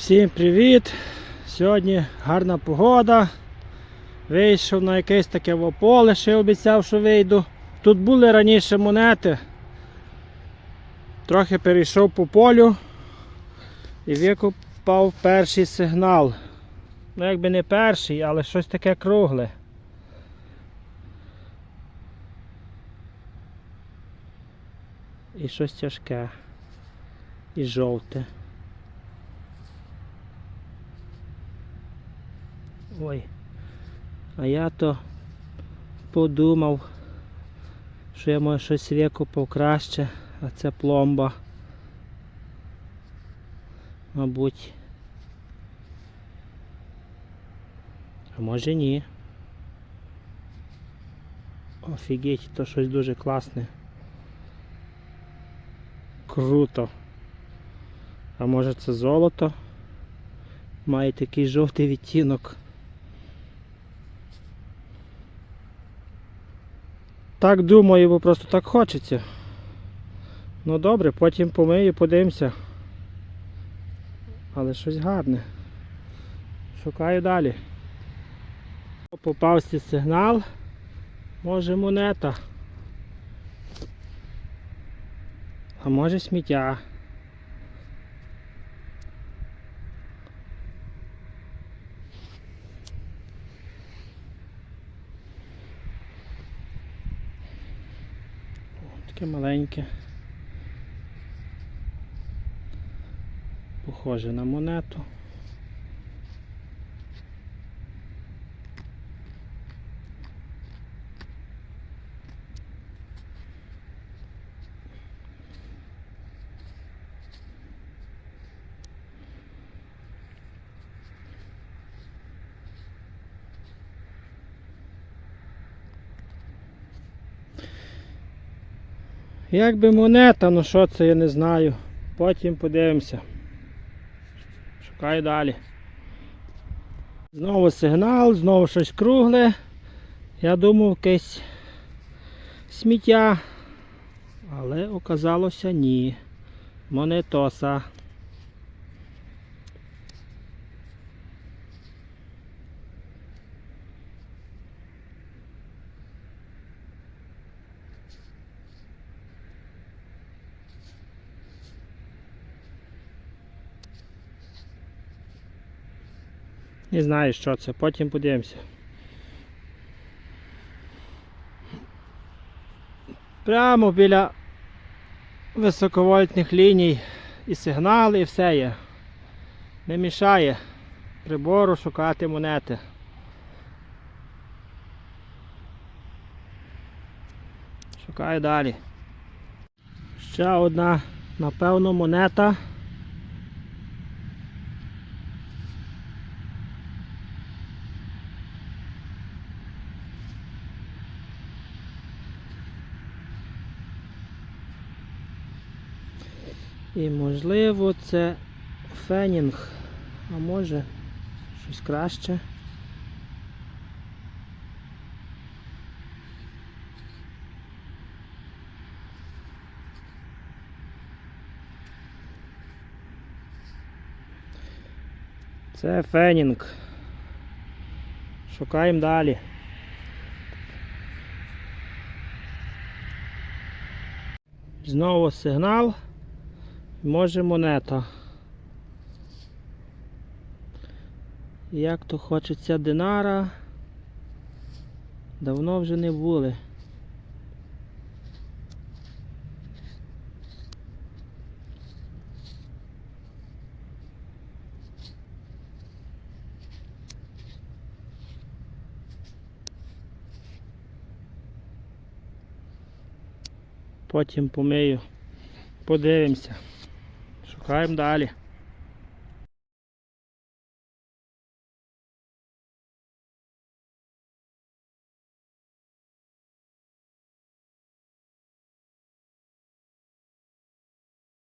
Всім привіт! Сьогодні гарна погода. Вийшов на якесь таке поле, ще обіцяв, що вийду. Тут були раніше монети. Трохи перейшов по полю і викопав перший сигнал. Ну, якби не перший, але щось таке кругле. І щось тяжке. І жовте. Ой. А я то подумав, що я може щось викопав краще, а це пломба. Мабуть. А може ні. Офігеть, то щось дуже класне. Круто. А може це золото? Має такий жовтий відтінок. Так думаю, бо просто так хочеться. Ну добре, потім помию, подивимося. Але щось гарне. Шукаю далі. Попався сигнал. Може монета. А може сміття. Таке маленьке. Похоже на монету. Якби монета, ну що це, я не знаю. Потім подивимося. Шукаю далі. Знову сигнал, знову щось кругле. Я думав якесь сміття. Але оказалося ні. Монетоса. Не знаю, що це, потім подивимося. Прямо біля високовольтних ліній і сигнали, і все є. Не мішає прибору шукати монети. Шукаю далі. Ще одна, напевно, монета. І можливо це фенінг, а може щось краще. Це фенінг. Шукаємо далі. Знову сигнал. Може монета. Як то хочеться динара. Давно вже не були. Потім помию. Подивимося. Шукаємо далі.